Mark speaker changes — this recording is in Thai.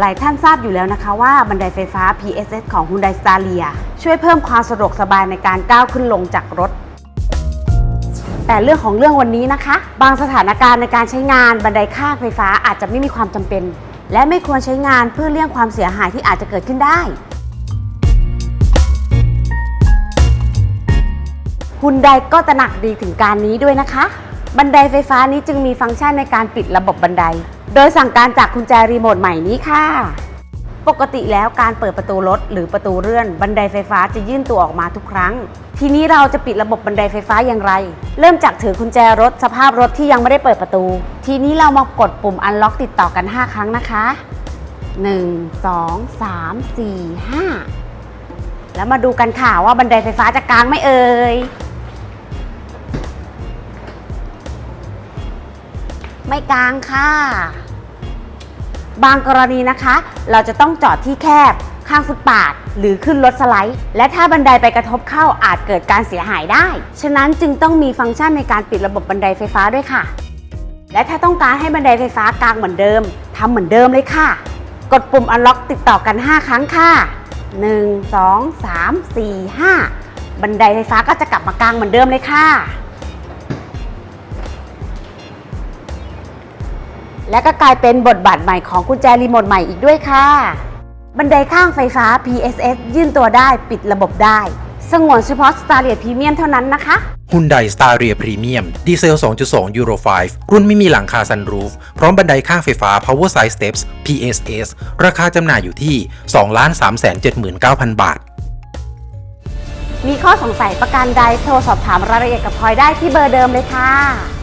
Speaker 1: หลายท่านทราบอยู่แล้วนะคะว่าบันไดไฟฟ้า PSS ของ Hyundai Staria ช่วยเพิ่มความสะดวกสบายในการก้าวขึ้นลงจากรถ แต่เรื่องของเรื่องวันนี้นะคะ บางสถานการณ์ในการใช้งานบันไดข้างไฟฟ้าอาจจะไม่มีความจำเป็น และไม่ควรใช้งานเพื่อเลี่ยงความเสียหายที่อาจจะเกิดขึ้นได้ฮุนไดก็ตระหนักดีถึงการนี้ด้วยนะคะ บันไดไฟฟ้านี้จึงมีฟังก์ชันในการปิดระบบบันได โดยสั่งการจากกุญแจรีโมทใหม่นี้ค่ะ ปกติแล้วการเปิดประตูรถหรือประตูเลื่อน บันไดไฟฟ้าจะยื่นตัวออกมาทุกครั้ง ทีนี้เราจะปิดระบบบันไดไฟฟ้าอย่างไร เริ่มจากถือกุญแจรถสภาพรถที่ยังไม่ได้เปิดประตู ทีนี้เรามากดปุ่มอันล็อกติดต่อกัน 5 ครั้งนะคะ 1 2 3 4 5 แล้วมาดูกันค่ะว่าบันไดไฟฟ้าจะกางไม่เอ่ย ไม่กลางค่ะ บางกรณีนะคะ เราจะต้องจอดที่แคบข้างฟุตปาดหรือขึ้นรถสไลด์ และถ้าบันไดไปกระทบเข้าอาจเกิดการเสียหายได้ ฉะนั้นจึงต้องมีฟังก์ชันในการปิดระบบบันไดไฟฟ้าด้วยค่ะ และถ้าต้องการให้บันไดไฟฟ้ากลางเหมือนเดิมทำเหมือนเดิมเลยค่ะ กดปุ่ม unlock ติดต่อกัน 5 ครั้งค่ะ1 2 3 4 5 บันไดไฟฟ้าก็จะกลับมากลางเหมือนเดิมเลยค่ะ และก็กลายเป็นบทบาทใหม่ของกุญแจรีโมทใหม่อีกด้วยค่ะ บันไดข้างไฟฟ้า PSS ยื่นตัวได้ปิดระบบได้ สงวนเฉพาะ s t a r l i a Premium เท่านั้นนะคะ
Speaker 2: Hyundai Staria Premium ดีเซล 2.2 Euro 5 รุ่นไม่มีหลังคาซันรูฟ พร้อมบันไดข้างไฟฟ้า Power Side Steps PSS ราคาจำหน่ายอยู่ที่ 2,379,000 บาท
Speaker 1: มีข้อสงสัยประการใดโทรสอบถามรายละเอียดกับพลอยได้ที่เบอร์เดิมเลยค่ะ